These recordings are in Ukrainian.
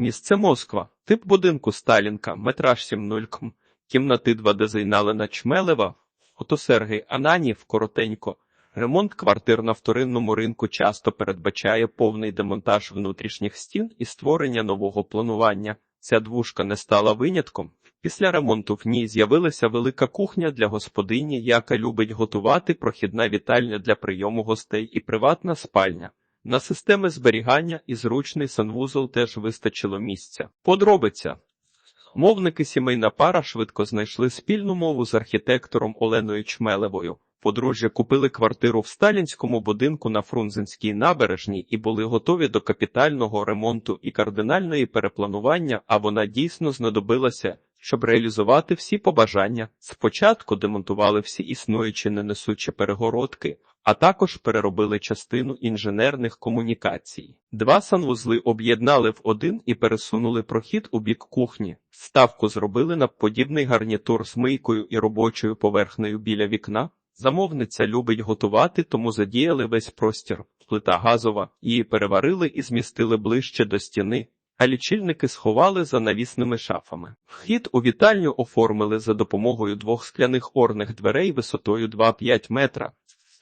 Місце Москва. Тип будинку Сталінка. Метраж 7 км. Кімнати 2 Дезайналена Чмелева. Фото Сергій Ананів. Коротенько. Ремонт квартир на вторинному ринку часто передбачає повний демонтаж внутрішніх стін і створення нового планування. Ця двушка не стала винятком. Після ремонту в ній з'явилася велика кухня для господині, яка любить готувати, прохідна вітальня для прийому гостей і приватна спальня. На системи зберігання і зручний санвузол теж вистачило місця. Подробиця. Мовники сімейна пара швидко знайшли спільну мову з архітектором Оленою Чмелевою. Подружжя купили квартиру в сталінському будинку на Фрунзенській набережній і були готові до капітального ремонту і кардинальної перепланування, а вона дійсно знадобилася, щоб реалізувати всі побажання. Спочатку демонтували всі існуючі ненесучі перегородки, а також переробили частину інженерних комунікацій. Два санвузли об'єднали в один і пересунули прохід у бік кухні. Ставку зробили на подібний гарнітур з мийкою і робочою поверхнею біля вікна. Замовниця любить готувати, тому задіяли весь простір. Плита газова, її переварили і змістили ближче до стіни, а лічильники сховали за навісними шафами. Вхід у вітальню оформили за допомогою двох скляних орних дверей висотою 2,5 метра.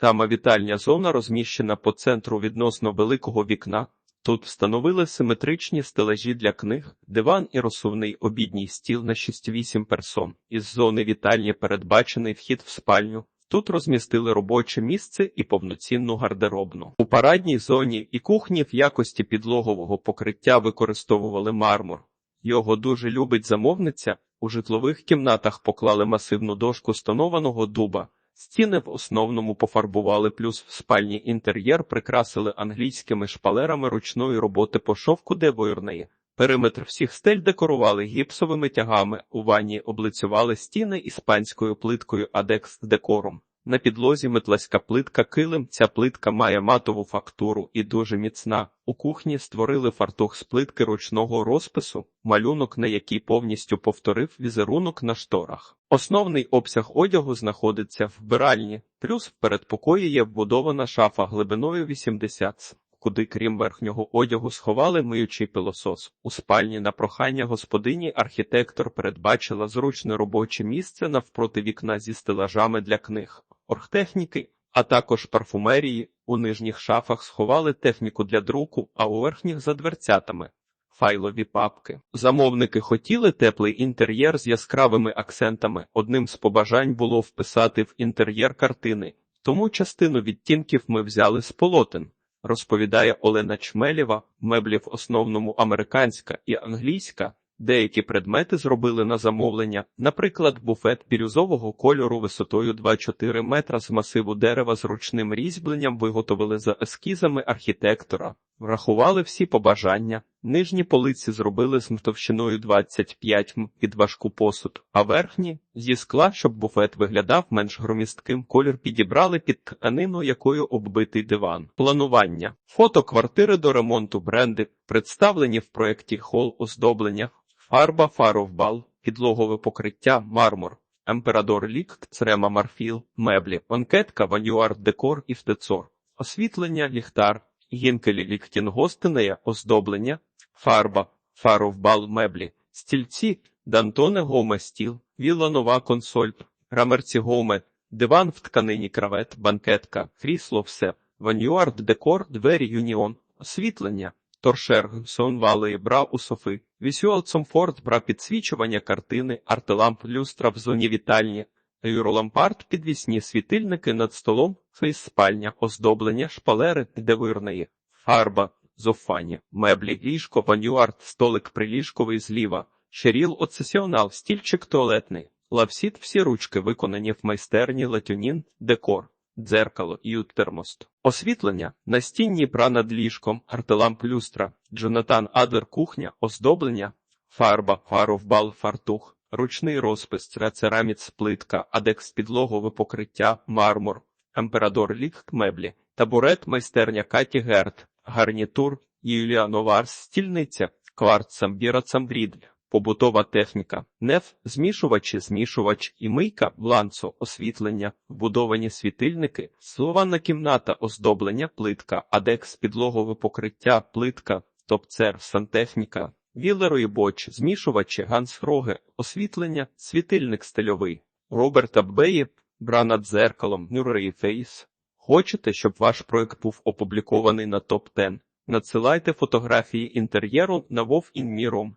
Сама вітальня зона розміщена по центру відносно великого вікна. Тут встановили симетричні стелажі для книг, диван і розсувний обідній стіл на 6-8 персон. Із зони вітальні передбачений вхід в спальню. Тут розмістили робоче місце і повноцінну гардеробну. У парадній зоні і кухні в якості підлогового покриття використовували мармур. Його дуже любить замовниця. У житлових кімнатах поклали масивну дошку стонованого дуба. Стіни в основному пофарбували, плюс в спальні інтер'єр прикрасили англійськими шпалерами ручної роботи по шовку девойрної. Периметр всіх стель декорували гіпсовими тягами, у ванні облицювали стіни іспанською плиткою адекс декором. На підлозі метласька плитка килим. Ця плитка має матову фактуру і дуже міцна. У кухні створили фартух з плитки ручного розпису, малюнок, на який повністю повторив візерунок на шторах. Основний обсяг одягу знаходиться в вбиральні, плюс в передпокої є вбудована шафа глибиною 80 см куди, крім верхнього одягу, сховали миючий пилосос. У спальні на прохання господині архітектор передбачила зручне робоче місце навпроти вікна зі стелажами для книг, оргтехніки, а також парфумерії. У нижніх шафах сховали техніку для друку, а у верхніх за дверцятами. Файлові папки. Замовники хотіли теплий інтер'єр з яскравими акцентами. Одним з побажань було вписати в інтер'єр картини, тому частину відтінків ми взяли з полотен розповідає Олена Чмелєва, меблі в основному американська і англійська. Деякі предмети зробили на замовлення, наприклад, буфет бірюзового кольору висотою 2-4 метра з масиву дерева з ручним різьбленням виготовили за ескізами архітектора, врахували всі побажання. Нижні полиці зробили з товщиною 25 м під важку посуд, а верхні зі скла, щоб буфет виглядав менш громістким. Колір підібрали під тканину, якою оббитий диван. Планування фото квартири до ремонту бренди представлені в проєкті хол оздоблення. Фарба фаровбал, підлогове покриття, мармур, емперадор лік, црема марфіл, меблі, банкетка, ванюар, декор і втецор, освітлення, ліхтар, гінкелі ліктінгостинея, оздоблення, фарба, фаровбал, меблі, стільці, дантоне гоме стіл, віла нова консоль, рамерці гоме, диван в тканині кравет, банкетка, крісло все, ванюар, декор, двері юніон, освітлення. Торшер, Сонвалеї, бра у софи, Вісюал Цомфорт, бра підсвічування картини, артеламп люстра в зоні вітальні, Юролампарт, підвісні світильники над столом, фейс спальня, оздоблення, шпалери, девирної, фарба, зофані, меблі, ліжко, ванюарт, столик приліжковий зліва, шеріл оцесіонал, стільчик туалетний, лавсіт, всі ручки виконані в майстерні, латюнін, декор дзеркало, ют-термост. Освітлення, настінні бра над ліжком, артеламп люстра, Джонатан Адлер кухня, оздоблення, фарба, фаровбал, фартух, ручний розпис, цераміц, плитка, адекс підлогове покриття, мармур, емперадор лік, меблі, табурет, майстерня Каті Герт, гарнітур, Юлія Новарс, стільниця, кварц, самбіра, самбрідль. Побутова техніка, неф, змішувачі, змішувач і мийка, ланцо, освітлення, вбудовані світильники, силована кімната, оздоблення, плитка, адекс, підлогове покриття, плитка, топцер, сантехніка, Вілерої боч, змішувачі, Ганс-Роге, освітлення, світильник стильовий. Роберта Беї, бра над дзеркалом, Мюррей Фейс. Хочете, щоб ваш проект був опублікований на топ 10 Надсилайте фотографії інтер'єру на Вов Інміром